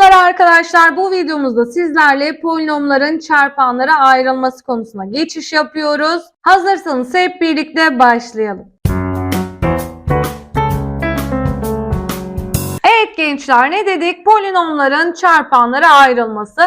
Selamlar arkadaşlar. Bu videomuzda sizlerle polinomların çarpanlara ayrılması konusuna geçiş yapıyoruz. Hazırsanız hep birlikte başlayalım. Evet gençler ne dedik? Polinomların çarpanlara ayrılması.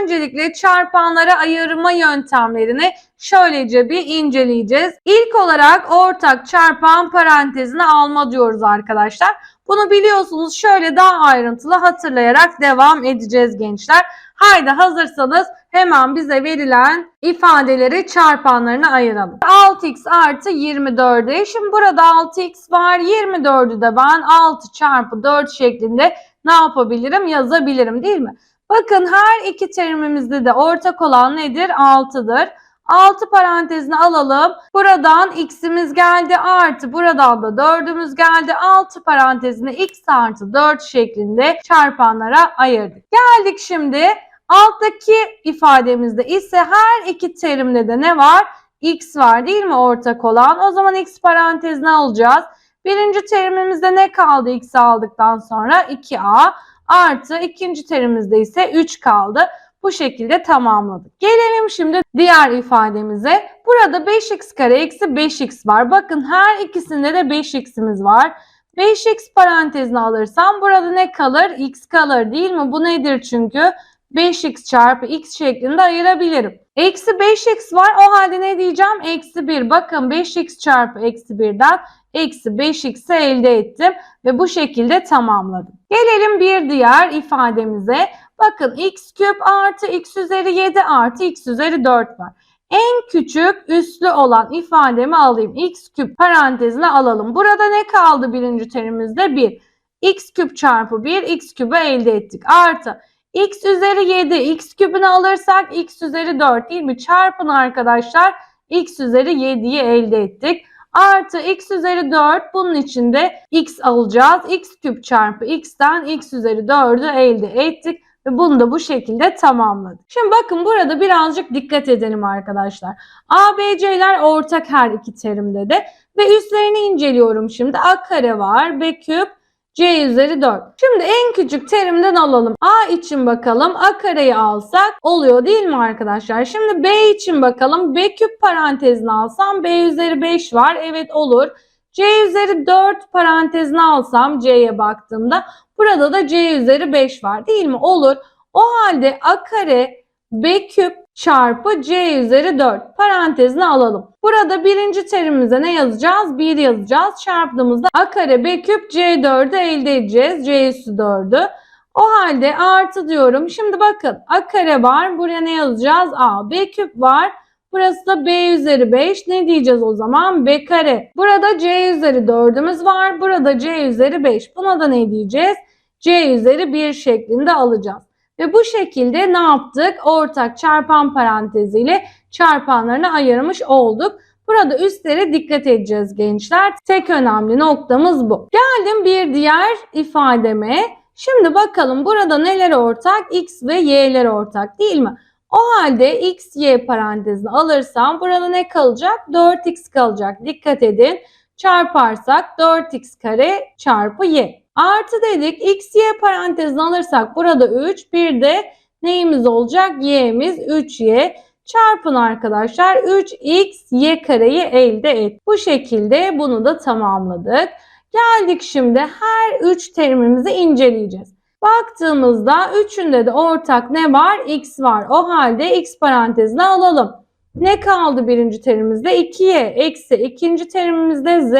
Öncelikle çarpanlara ayırma yöntemlerini şöylece bir inceleyeceğiz. İlk olarak ortak çarpan parantezine alma diyoruz arkadaşlar. Bunu biliyorsunuz şöyle daha ayrıntılı hatırlayarak devam edeceğiz gençler. Haydi hazırsanız hemen bize verilen ifadeleri çarpanlarına ayıralım. 6x artı 24'e. Şimdi burada 6x var. 24'ü de ben 6 çarpı 4 şeklinde ne yapabilirim? Yazabilirim değil mi? Bakın her iki terimimizde de ortak olan nedir? 6'dır. 6 parantezine alalım. Buradan x'imiz geldi artı buradan da 4'ümüz geldi. 6 parantezine x artı 4 şeklinde çarpanlara ayırdık. Geldik şimdi alttaki ifademizde ise her iki terimde de ne var? x var değil mi ortak olan? O zaman x parantezine alacağız. Birinci terimimizde ne kaldı x aldıktan sonra? 2a artı ikinci terimimizde ise 3 kaldı. Bu şekilde tamamladık. Gelelim şimdi diğer ifademize. Burada 5x kare eksi 5x var. Bakın her ikisinde de 5x'imiz var. 5x parantezine alırsam burada ne kalır? x kalır değil mi? Bu nedir çünkü? 5x çarpı x şeklinde ayırabilirim. Eksi 5x var. O halde ne diyeceğim? Eksi 1. Bakın 5x çarpı eksi 1'den eksi 5x'i elde ettim. Ve bu şekilde tamamladım. Gelelim bir diğer ifademize. Bakın x küp artı x üzeri 7 artı x üzeri 4 var. En küçük üslü olan ifademi alayım. x küp parantezine alalım. Burada ne kaldı birinci terimimizde? 1. x küp çarpı 1 x küpü elde ettik. Artı x üzeri 7 x küpünü alırsak x üzeri 4 değil mi? Çarpın arkadaşlar x üzeri 7'yi elde ettik. Artı x üzeri 4 bunun içinde x alacağız. x küp çarpı x'ten x üzeri 4'ü elde ettik. Ve bunu da bu şekilde tamamladık. Şimdi bakın burada birazcık dikkat edelim arkadaşlar. A, B, C'ler ortak her iki terimde de. Ve üstlerini inceliyorum şimdi. A kare var. B küp. C üzeri 4. Şimdi en küçük terimden alalım. A için bakalım. A kareyi alsak oluyor değil mi arkadaşlar? Şimdi B için bakalım. B küp parantezini alsam B üzeri 5 var. Evet olur. C üzeri 4 parantezine alsam C'ye baktığımda burada da C üzeri 5 var değil mi? Olur. O halde A kare B küp çarpı C üzeri 4 parantezine alalım. Burada birinci terimimize ne yazacağız? 1 yazacağız. Çarptığımızda A kare B küp C4'ü elde edeceğiz. C üssü 4'ü. O halde artı diyorum. Şimdi bakın A kare var. Buraya ne yazacağız? A. B küp var. Burası da B üzeri 5. Ne diyeceğiz o zaman? B kare. Burada C üzeri 4'ümüz var. Burada C üzeri 5. Buna da ne diyeceğiz? C üzeri 1 şeklinde alacağız. Ve bu şekilde ne yaptık? Ortak çarpan paranteziyle çarpanlarını ayırmış olduk. Burada üstlere dikkat edeceğiz gençler. Tek önemli noktamız bu. Geldim bir diğer ifademe. Şimdi bakalım burada neler ortak? X ve Y'ler ortak değil mi? O halde x, y parantezini alırsam burada ne kalacak? 4x kalacak. Dikkat edin. Çarparsak 4x kare çarpı y. Artı dedik x, y parantezini alırsak burada 3. Bir de neyimiz olacak? y'miz 3y. Çarpın arkadaşlar 3x y kareyi elde et. Bu şekilde bunu da tamamladık. Geldik şimdi her 3 terimimizi inceleyeceğiz. Baktığımızda üçünde de ortak ne var? X var. O halde X parantezine alalım. Ne kaldı birinci terimimizde? 2y eksi ikinci terimimizde z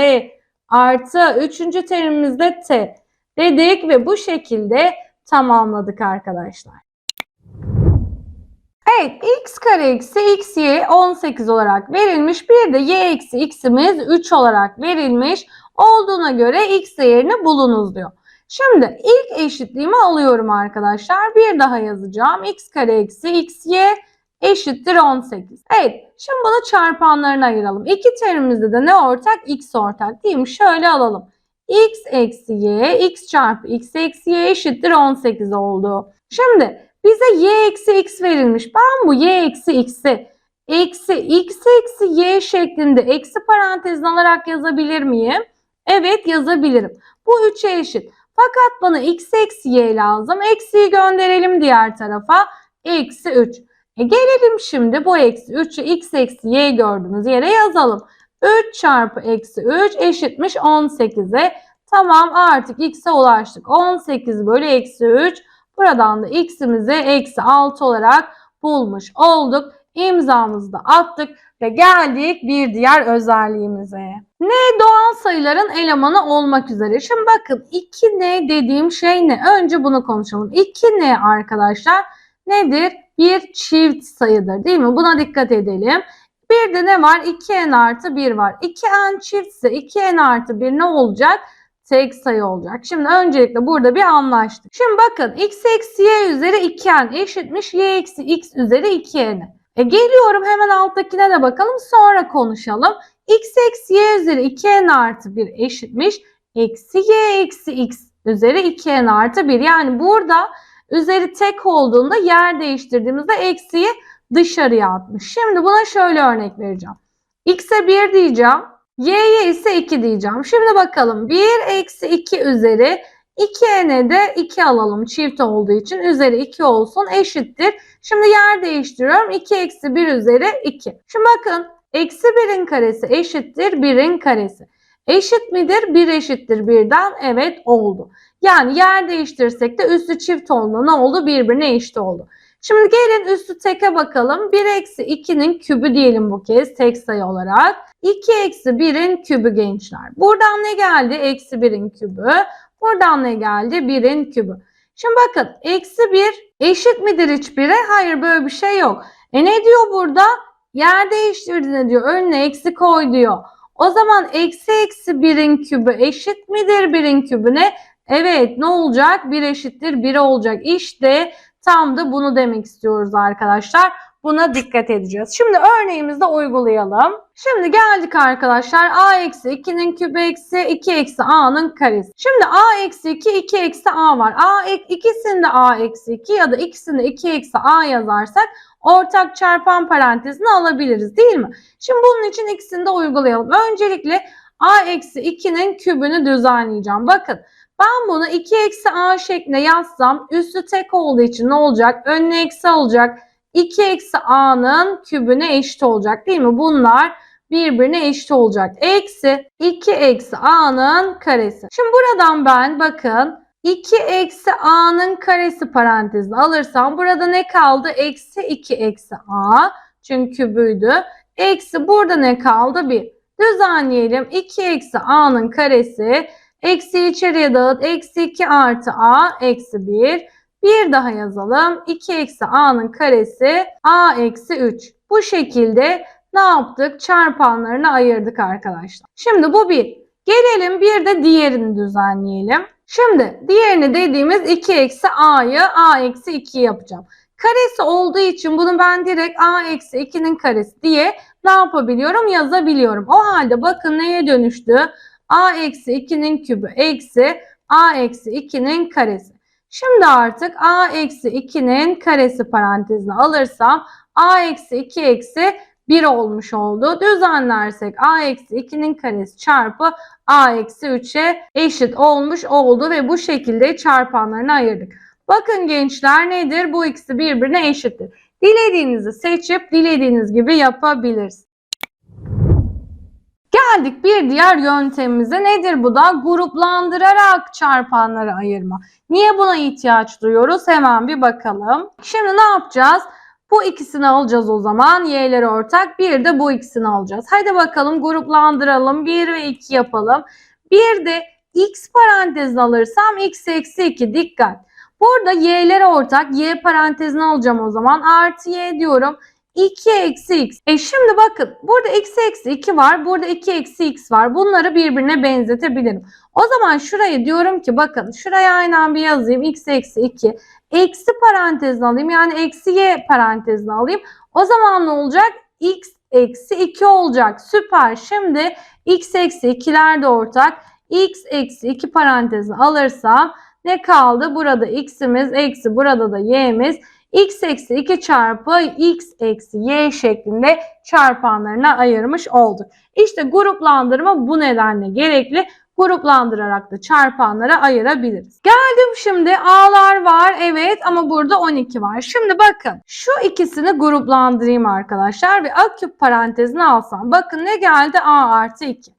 artı üçüncü terimimizde t dedik ve bu şekilde tamamladık arkadaşlar. Evet x kare eksi x y 18 olarak verilmiş. Bir de y eksi x'imiz 3 olarak verilmiş. Olduğuna göre x değerini bulunuz diyor. Şimdi ilk eşitliğimi alıyorum arkadaşlar. Bir daha yazacağım. x kare eksi x y eşittir 18. Evet şimdi bunu çarpanlarına ayıralım. İki terimimizde de ne ortak? x ortak değil mi? Şöyle alalım. X eksi y, x çarpı x eksi y eşittir 18 oldu. Şimdi bize y eksi x verilmiş. Ben bu y eksi x'i eksi x eksi y şeklinde eksi parantezine alarak yazabilir miyim? Evet yazabilirim. Bu 3'e eşit. Fakat bana x eksi y lazım. Eksiyi gönderelim diğer tarafa. Eksi 3. E gelelim şimdi bu eksi 3'ü x eksi y gördüğümüz yere yazalım. 3 çarpı eksi 3 eşitmiş 18'e. Tamam artık x'e ulaştık. 18 bölü eksi 3. Buradan da x'imizi eksi 6 olarak bulmuş olduk. İmzamızı da attık ve geldik bir diğer özelliğimize. Ne doğal sayıların elemanı olmak üzere. Şimdi bakın 2n dediğim şey ne? Önce bunu konuşalım. 2n arkadaşlar nedir? Bir çift sayıdır değil mi? Buna dikkat edelim. Bir de ne var? 2n artı 1 var. 2n çiftse 2n artı 1 ne olacak? Tek sayı olacak. Şimdi öncelikle burada bir anlaştık. Şimdi bakın x eksi y üzeri 2n eşitmiş y eksi x üzeri 2n. E geliyorum hemen alttakine de bakalım sonra konuşalım. x eksi y üzeri 2n artı 1 eşitmiş. Eksi y eksi x üzeri 2n artı 1. Yani burada üzeri tek olduğunda yer değiştirdiğimizde eksiyi dışarıya atmış. Şimdi buna şöyle örnek vereceğim. x'e 1 diyeceğim. y'ye ise 2 diyeceğim. Şimdi bakalım 1 eksi 2 üzeri 2n'e de 2 alalım çift olduğu için üzeri 2 olsun eşittir. Şimdi yer değiştiriyorum 2 eksi 1 üzeri 2. Şimdi bakın eksi 1'in karesi eşittir 1'in karesi. Eşit midir? 1 eşittir 1'den evet oldu. Yani yer değiştirsek de üstü çift olduğunda ne oldu? Birbirine eşit oldu. Şimdi gelin üstü teke bakalım. 1 eksi 2'nin kübü diyelim bu kez tek sayı olarak. 2 eksi 1'in kübü gençler. Buradan ne geldi? Eksi 1'in kübü. Buradan ne geldi? 1'in kübü. Şimdi bakın eksi 1 eşit midir hiçbire? Hayır böyle bir şey yok. E ne diyor burada? Yer değiştirdiğinde diyor önüne eksi koy diyor. O zaman eksi eksi 1'in kübü eşit midir 1'in kübüne? Evet ne olacak? 1 eşittir 1 olacak. İşte tam da bunu demek istiyoruz arkadaşlar. Buna dikkat edeceğiz. Şimdi örneğimizde uygulayalım. Şimdi geldik arkadaşlar. a eksi 2'nin kübü eksi 2 eksi a'nın karesi. Şimdi a eksi 2 2 eksi a var. a ikisinde a eksi 2 ya da ikisinde 2 eksi a yazarsak ortak çarpan parantezini alabiliriz değil mi? Şimdi bunun için ikisini de uygulayalım. Öncelikle a eksi 2'nin kübünü düzenleyeceğim. Bakın ben bunu 2 eksi a şeklinde yazsam üstü tek olduğu için ne olacak? Önüne eksi olacak. 2 eksi a'nın kübüne eşit olacak değil mi? Bunlar birbirine eşit olacak. Eksi 2 eksi a'nın karesi. Şimdi buradan ben bakın 2 eksi a'nın karesi parantezine alırsam burada ne kaldı? Eksi 2 eksi a. Çünkü kübüydü. Eksi burada ne kaldı? 1. Düzenleyelim. 2 eksi a'nın karesi. Eksi içeriye dağıt. Eksi 2 artı a eksi 1. Bir daha yazalım. 2 eksi a'nın karesi a eksi 3. Bu şekilde ne yaptık? Çarpanlarını ayırdık arkadaşlar. Şimdi bu bir. Gelelim bir de diğerini düzenleyelim. Şimdi diğerini dediğimiz 2 eksi a'yı a eksi 2 yapacağım. Karesi olduğu için bunu ben direkt a eksi 2'nin karesi diye ne yapabiliyorum? Yazabiliyorum. O halde bakın neye dönüştü? A eksi 2'nin kübü eksi a eksi 2'nin karesi. Şimdi artık a eksi 2'nin karesi parantezine alırsam a eksi 2 eksi 1 olmuş oldu. Düzenlersek a eksi 2'nin karesi çarpı a eksi 3'e eşit olmuş oldu ve bu şekilde çarpanlarını ayırdık. Bakın gençler nedir? Bu ikisi birbirine eşittir. Dilediğinizi seçip dilediğiniz gibi yapabilirsiniz. Geldik bir diğer yöntemimize. Nedir bu da? Gruplandırarak çarpanları ayırma. Niye buna ihtiyaç duyuyoruz? Hemen bir bakalım. Şimdi ne yapacağız? Bu ikisini alacağız o zaman. Y'leri ortak. Bir de bu ikisini alacağız. Hadi bakalım gruplandıralım. 1 ve 2 yapalım. Bir de x parantezini alırsam x eksi 2 dikkat. Burada y'lere ortak. Y parantezini alacağım o zaman. Artı y diyorum. 2 eksi x. E şimdi bakın burada x eksi 2 var. Burada 2 eksi x var. Bunları birbirine benzetebilirim. O zaman şurayı diyorum ki bakın şuraya aynen bir yazayım. x eksi 2. Eksi parantezini alayım. Yani eksi y parantezini alayım. O zaman ne olacak? x eksi 2 olacak. Süper. Şimdi x eksi 2'ler de ortak. x eksi 2 parantezini alırsam ne kaldı? Burada x'imiz eksi burada da y'miz x eksi 2 çarpı x eksi y şeklinde çarpanlarına ayırmış olduk. İşte gruplandırma bu nedenle gerekli. gruplandırarak da çarpanlara ayırabiliriz. Geldim şimdi A'lar var evet ama burada 12 var. Şimdi bakın şu ikisini gruplandırayım arkadaşlar ve A küp parantezine alsam. Bakın ne geldi A artı 2.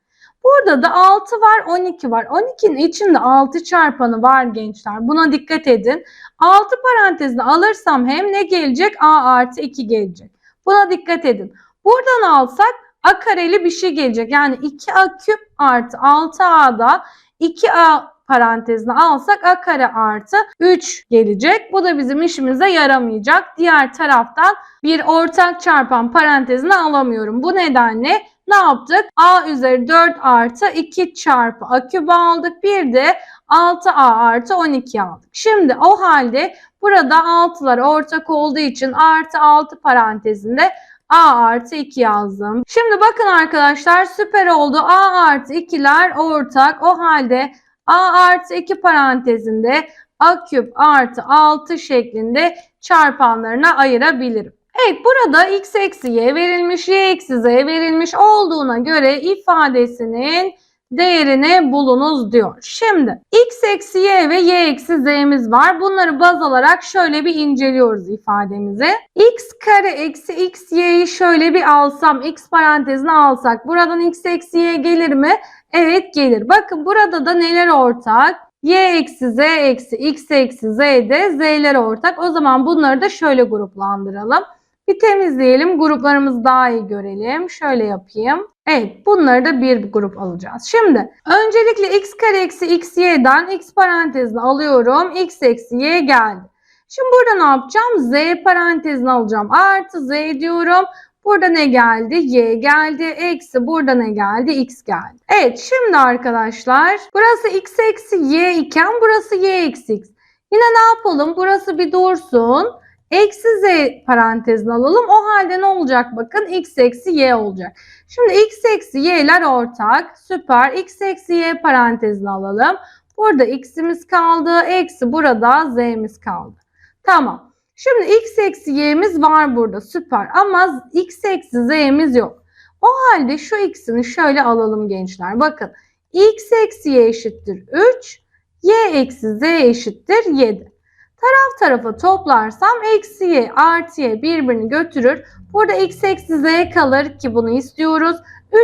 Burada da 6 var 12 var. 12'nin içinde 6 çarpanı var gençler. Buna dikkat edin. 6 parantezine alırsam hem ne gelecek? A artı 2 gelecek. Buna dikkat edin. Buradan alsak A kareli bir şey gelecek. Yani 2A küp artı 6A'da 2A parantezine alsak A kare artı 3 gelecek. Bu da bizim işimize yaramayacak. Diğer taraftan bir ortak çarpan parantezine alamıyorum. Bu nedenle ne yaptık? A üzeri 4 artı 2 çarpı A küp aldık. Bir de 6A artı 12 aldık. Şimdi o halde burada 6'lar ortak olduğu için artı 6 parantezinde A artı 2 yazdım. Şimdi bakın arkadaşlar süper oldu. A artı 2'ler ortak. O halde A artı 2 parantezinde A küp artı 6 şeklinde çarpanlarına ayırabilirim. Evet burada x eksi y verilmiş, y eksi z verilmiş olduğuna göre ifadesinin değerini bulunuz diyor. Şimdi x eksi y ve y eksi z'miz var. Bunları baz alarak şöyle bir inceliyoruz ifademizi. x kare eksi x y'yi şöyle bir alsam, x parantezine alsak buradan x eksi y gelir mi? Evet gelir. Bakın burada da neler ortak? y eksi z eksi x eksi z de z'ler ortak. O zaman bunları da şöyle gruplandıralım. Bir temizleyelim. Gruplarımızı daha iyi görelim. Şöyle yapayım. Evet bunları da bir grup alacağız. Şimdi öncelikle x kare eksi x y'den x parantezine alıyorum. x eksi y geldi. Şimdi burada ne yapacağım? z parantezine alacağım. Artı z diyorum. Burada ne geldi? Y geldi. Eksi burada ne geldi? X geldi. Evet şimdi arkadaşlar burası x eksi y iken burası y eksi x. Yine ne yapalım? Burası bir dursun. Eksi z parantezine alalım. O halde ne olacak bakın? x eksi y olacak. Şimdi x eksi y'ler ortak. Süper. x eksi y parantezine alalım. Burada x'imiz kaldı. Eksi burada z'miz kaldı. Tamam. Şimdi x eksi y'miz var burada. Süper. Ama x eksi z'miz yok. O halde şu x'ini şöyle alalım gençler. Bakın. x eksi y eşittir 3. y eksi z eşittir 7. Taraf tarafa toplarsam eksi y artı y birbirini götürür. Burada x eksi z kalır ki bunu istiyoruz.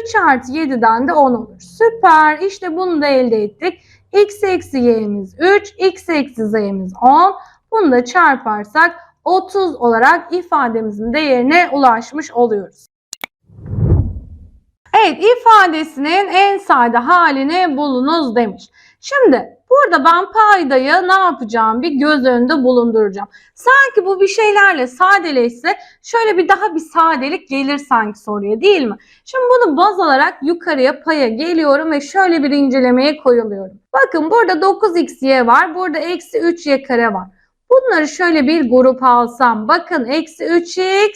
3 artı 7'den de 10 olur. Süper. İşte bunu da elde ettik. x eksi y'miz 3, x eksi z'miz 10. Bunu da çarparsak 30 olarak ifademizin değerine ulaşmış oluyoruz. Evet ifadesinin en sade halini bulunuz demiş. Şimdi burada ben paydayı ne yapacağım bir göz önünde bulunduracağım. Sanki bu bir şeylerle sadeleşse şöyle bir daha bir sadelik gelir sanki soruya değil mi? Şimdi bunu baz alarak yukarıya paya geliyorum ve şöyle bir incelemeye koyuluyorum. Bakın burada 9xy var. Burada eksi 3y kare var. Bunları şöyle bir grup alsam. Bakın eksi 3x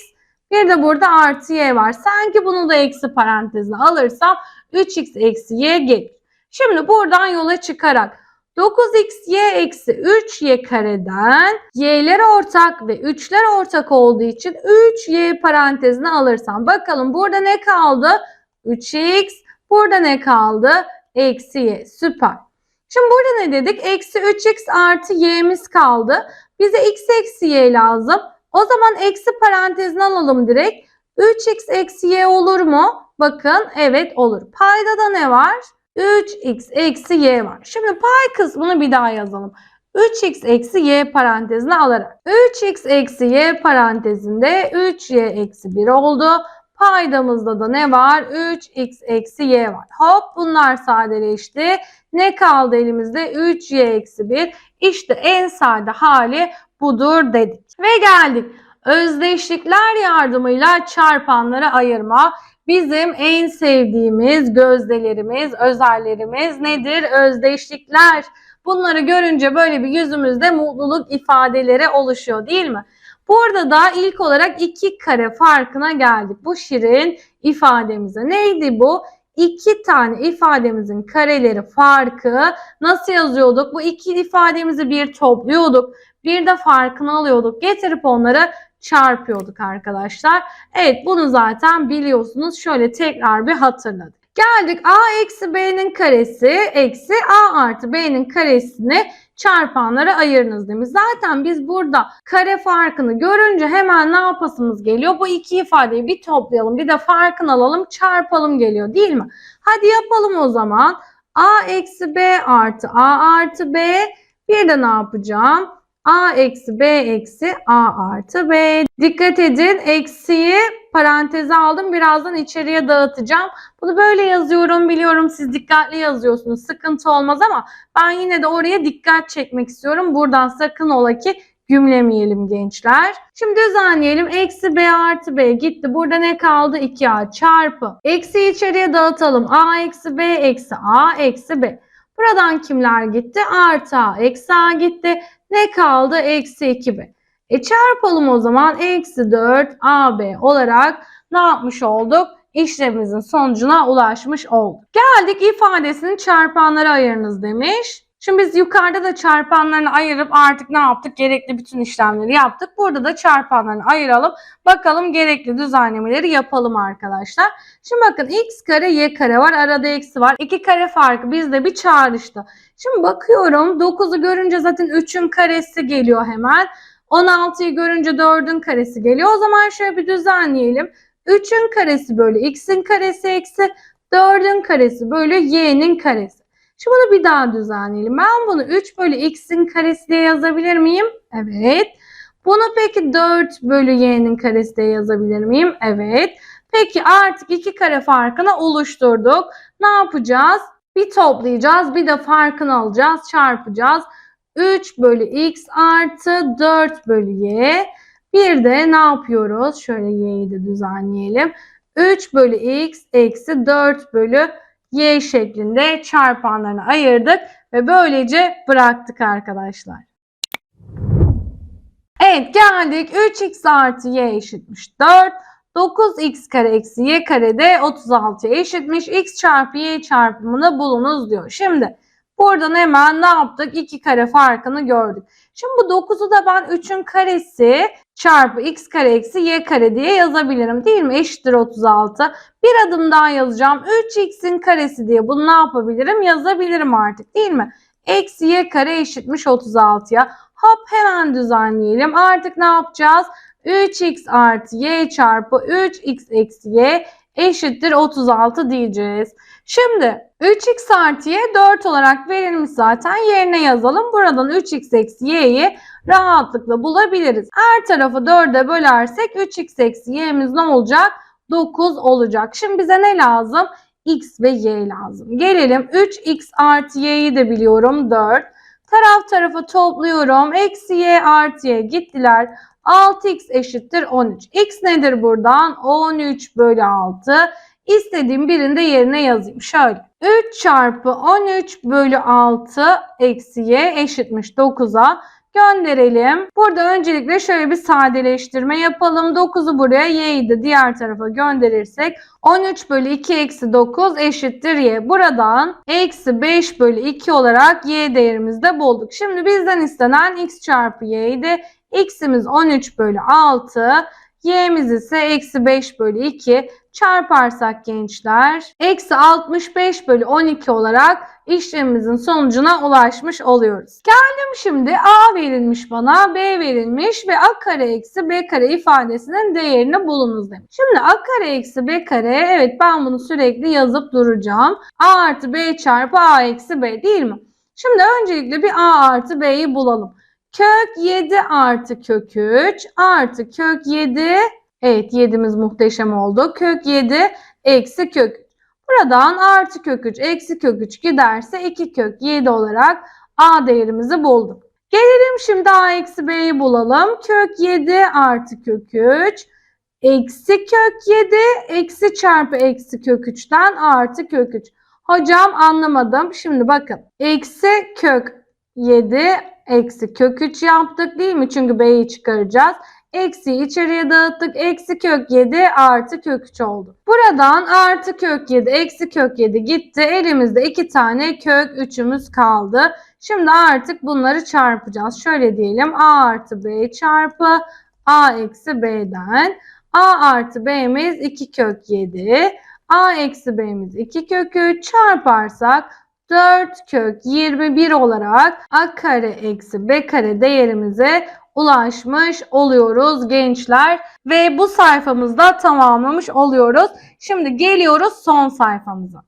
bir de burada artı y var. Sanki bunu da eksi parantezine alırsam 3x eksi y gelir. Şimdi buradan yola çıkarak 9xy eksi 3y kareden y'ler ortak ve 3'ler ortak olduğu için 3y parantezine alırsam. Bakalım burada ne kaldı? 3x. Burada ne kaldı? Eksi y. Süper. Şimdi burada ne dedik? Eksi 3x artı y'miz kaldı. Bize x eksi y lazım. O zaman eksi parantezine alalım direkt. 3x eksi y olur mu? Bakın evet olur. Payda da ne var? 3x eksi y var. Şimdi pay kısmını bir daha yazalım. 3x eksi y parantezine alarak. 3x eksi y parantezinde 3y eksi 1 oldu. Paydamızda da ne var? 3x eksi y var. Hop bunlar sadeleşti. Ne kaldı elimizde? 3y eksi 1. İşte en sade hali budur dedik. Ve geldik. Özdeşlikler yardımıyla çarpanları ayırma. Bizim en sevdiğimiz gözdelerimiz, özellerimiz nedir? Özdeşlikler. Bunları görünce böyle bir yüzümüzde mutluluk ifadeleri oluşuyor değil mi? Burada da ilk olarak iki kare farkına geldik. Bu şirin ifademize. Neydi bu? İki tane ifademizin kareleri farkı nasıl yazıyorduk? Bu iki ifademizi bir topluyorduk. Bir de farkını alıyorduk. Getirip onları çarpıyorduk arkadaşlar. Evet bunu zaten biliyorsunuz. Şöyle tekrar bir hatırladık. Geldik a eksi b'nin karesi eksi a artı b'nin karesini çarpanlara ayırınız demiş. Zaten biz burada kare farkını görünce hemen ne yapasımız geliyor? Bu iki ifadeyi bir toplayalım bir de farkını alalım çarpalım geliyor değil mi? Hadi yapalım o zaman. a eksi b artı a artı b bir de ne yapacağım? A eksi b eksi a artı b. Dikkat edin eksiyi paranteze aldım. Birazdan içeriye dağıtacağım. Bunu böyle yazıyorum biliyorum siz dikkatli yazıyorsunuz. Sıkıntı olmaz ama ben yine de oraya dikkat çekmek istiyorum. Buradan sakın ola ki gümlemeyelim gençler. Şimdi düzenleyelim. Eksi b artı b gitti. Burada ne kaldı? 2a çarpı. Eksi içeriye dağıtalım. a eksi b eksi a eksi b. Buradan kimler gitti? Artı a eksi a gitti. Ne kaldı? Eksi 2b. E çarpalım o zaman. Eksi 4 ab olarak ne yapmış olduk? İşlemimizin sonucuna ulaşmış olduk. Geldik ifadesinin çarpanlara ayırınız demiş. Şimdi biz yukarıda da çarpanlarını ayırıp artık ne yaptık? Gerekli bütün işlemleri yaptık. Burada da çarpanlarını ayıralım. Bakalım gerekli düzenlemeleri yapalım arkadaşlar. Şimdi bakın x kare y kare var. Arada eksi var. İki kare farkı bizde bir çağrıştı. Şimdi bakıyorum 9'u görünce zaten 3'ün karesi geliyor hemen. 16'yı görünce 4'ün karesi geliyor. O zaman şöyle bir düzenleyelim. 3'ün karesi bölü x'in karesi eksi 4'ün karesi bölü y'nin karesi. Şimdi bunu bir daha düzenleyelim. Ben bunu 3 bölü x'in karesi diye yazabilir miyim? Evet. Bunu peki 4 bölü y'nin karesi diye yazabilir miyim? Evet. Peki artık iki kare farkını oluşturduk. Ne yapacağız? Bir toplayacağız, bir de farkını alacağız, çarpacağız. 3 bölü x artı 4 bölü y. Bir de ne yapıyoruz? Şöyle y'yi de düzenleyelim. 3 bölü x eksi 4 bölü y şeklinde çarpanlarını ayırdık ve böylece bıraktık arkadaşlar. Evet geldik 3x artı y eşitmiş 4. 9x kare eksi y kare de 36'ya eşitmiş. x çarpı y çarpımını bulunuz diyor. Şimdi buradan hemen ne yaptık? 2 kare farkını gördük. Şimdi bu 9'u da ben 3'ün karesi çarpı x kare eksi y kare diye yazabilirim. Değil mi? Eşittir 36. Bir adım daha yazacağım. 3x'in karesi diye bunu ne yapabilirim? Yazabilirim artık değil mi? Eksi y kare eşitmiş 36'ya. Hop hemen düzenleyelim. Artık ne yapacağız? 3x artı y çarpı 3x eksi y eşittir 36 diyeceğiz. Şimdi 3x artı y 4 olarak verilmiş zaten yerine yazalım. Buradan 3x eksi y'yi rahatlıkla bulabiliriz. Her tarafı 4'e bölersek 3x eksi y'miz ne olacak? 9 olacak. Şimdi bize ne lazım? x ve y lazım. Gelelim 3x artı y'yi de biliyorum 4. Taraf tarafa topluyorum. Eksi y artı y gittiler. 6x eşittir 13. x nedir buradan? 13 bölü 6. İstediğim birinde yerine yazayım. Şöyle 3 çarpı 13 bölü 6 eksi y eşitmiş 9'a gönderelim. Burada öncelikle şöyle bir sadeleştirme yapalım. 9'u buraya y'yi de diğer tarafa gönderirsek 13 bölü 2 eksi 9 eşittir y. Buradan eksi 5 bölü 2 olarak y değerimizi de bulduk. Şimdi bizden istenen x çarpı y'ydi. x'imiz 13 bölü 6. Y'miz ise eksi 5 bölü 2 çarparsak gençler eksi 65 bölü 12 olarak işlemimizin sonucuna ulaşmış oluyoruz. Geldim şimdi A verilmiş bana B verilmiş ve A kare eksi B kare ifadesinin değerini bulunuz demiş. Şimdi A kare eksi B kare evet ben bunu sürekli yazıp duracağım. A artı B çarpı A eksi B değil mi? Şimdi öncelikle bir A artı B'yi bulalım. Kök 7 artı kök 3 artı kök 7 Evet 7'miz muhteşem oldu. Kök 7 eksi kök 3. Buradan artı kök 3 eksi kök 3 giderse 2 kök 7 olarak A değerimizi bulduk. Gelelim şimdi A eksi B'yi bulalım. Kök 7 artı kök 3 eksi kök 7 eksi çarpı eksi kök 3'ten artı kök 3. Hocam anlamadım. Şimdi bakın. Eksi kök 7 eksi kök 3 yaptık değil mi? Çünkü B'yi çıkaracağız. Eksi içeriye dağıttık. Eksi kök 7 artı kök 3 oldu. Buradan artı kök 7 eksi kök 7 gitti. Elimizde iki tane kök 3'ümüz kaldı. Şimdi artık bunları çarpacağız. Şöyle diyelim a artı b çarpı a eksi b'den. a artı b'miz 2 kök 7 a eksi b'miz 2 kök 3 çarparsak 4 kök 21 olarak a kare eksi b kare değerimize ulaşmış oluyoruz gençler. Ve bu sayfamızda tamamlamış oluyoruz. Şimdi geliyoruz son sayfamıza.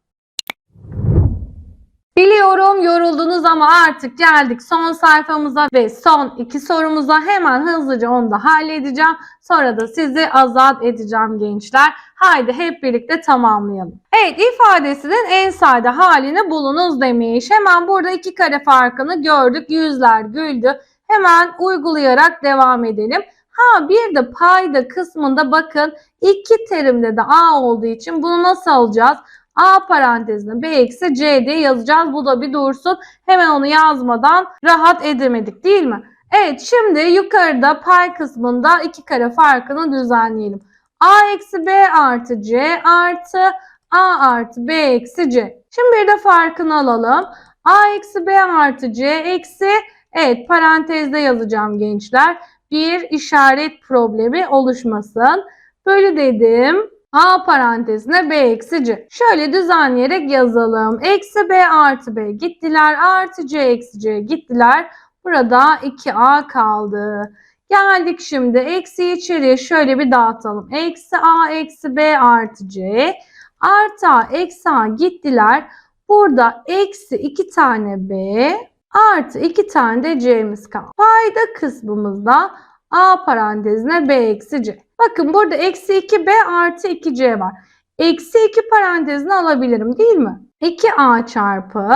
Biliyorum yoruldunuz ama artık geldik son sayfamıza ve son iki sorumuza hemen hızlıca onu da halledeceğim. Sonra da sizi azat edeceğim gençler. Haydi hep birlikte tamamlayalım. Evet ifadesinin en sade halini bulunuz demiş. Hemen burada iki kare farkını gördük. Yüzler güldü. Hemen uygulayarak devam edelim. Ha bir de payda kısmında bakın iki terimde de a olduğu için bunu nasıl alacağız? A parantezine B eksi C diye yazacağız. Bu da bir dursun. Hemen onu yazmadan rahat edemedik değil mi? Evet şimdi yukarıda pay kısmında iki kare farkını düzenleyelim. A eksi B artı C artı A artı B eksi C. Şimdi bir de farkını alalım. A eksi B artı C eksi evet parantezde yazacağım gençler. Bir işaret problemi oluşmasın. Böyle dedim. A parantezine B eksi C. Şöyle düzenleyerek yazalım. Eksi B artı B gittiler. Artı C eksi C gittiler. Burada 2A kaldı. Geldik şimdi. Eksi içeriye şöyle bir dağıtalım. Eksi A eksi B artı C. Artı A eksi A gittiler. Burada eksi 2 tane B artı 2 tane de C'miz kaldı. Payda kısmımızda A parantezine B eksi C. Bakın burada eksi 2B artı 2C var. Eksi 2 parantezini alabilirim değil mi? 2A çarpı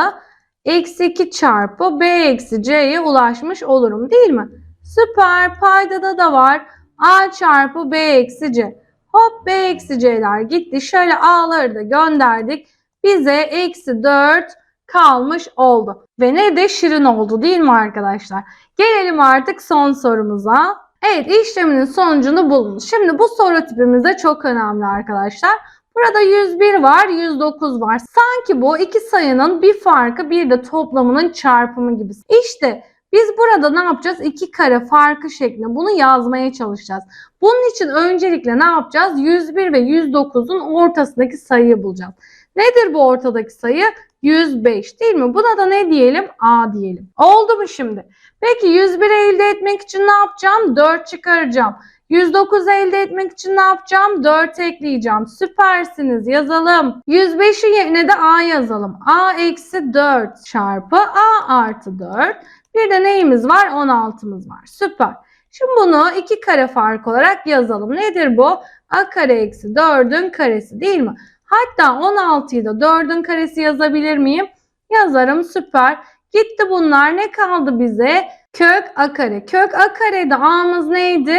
eksi 2 çarpı B eksi C'ye ulaşmış olurum değil mi? Süper paydada da var. A çarpı B eksi C. Hop B eksi C'ler gitti. Şöyle A'ları da gönderdik. Bize eksi 4 kalmış oldu. Ve ne de şirin oldu değil mi arkadaşlar? Gelelim artık son sorumuza. Evet işleminin sonucunu bulunuz. Şimdi bu soru tipimizde çok önemli arkadaşlar. Burada 101 var, 109 var. Sanki bu iki sayının bir farkı bir de toplamının çarpımı gibi. İşte biz burada ne yapacağız? İki kare farkı şeklinde bunu yazmaya çalışacağız. Bunun için öncelikle ne yapacağız? 101 ve 109'un ortasındaki sayıyı bulacağız. Nedir bu ortadaki sayı? 105 değil mi? Buna da ne diyelim? A diyelim. Oldu mu şimdi? Peki 101 elde etmek için ne yapacağım? 4 çıkaracağım. 109 elde etmek için ne yapacağım? 4 ekleyeceğim. Süpersiniz yazalım. 105'i yerine de A yazalım. A eksi 4 çarpı A artı 4. Bir de neyimiz var? 16'mız var. Süper. Şimdi bunu iki kare fark olarak yazalım. Nedir bu? A kare eksi 4'ün karesi değil mi? Hatta 16'yı da 4'ün karesi yazabilir miyim? Yazarım süper. Gitti bunlar ne kaldı bize? Kök a kare. Kök a karede a'mız neydi?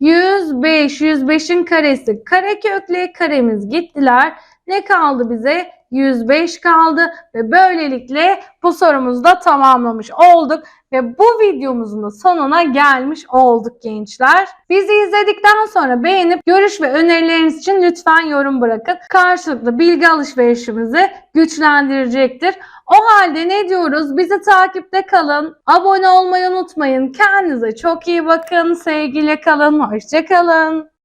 105. 105'in karesi. Kare kökle karemiz gittiler. Ne kaldı bize? 105 kaldı ve böylelikle bu sorumuzu da tamamlamış olduk ve bu videomuzun da sonuna gelmiş olduk gençler. Bizi izledikten sonra beğenip görüş ve önerileriniz için lütfen yorum bırakın. Karşılıklı bilgi alışverişimizi güçlendirecektir. O halde ne diyoruz? Bizi takipte kalın. Abone olmayı unutmayın. Kendinize çok iyi bakın. Sevgiyle kalın. Hoşçakalın.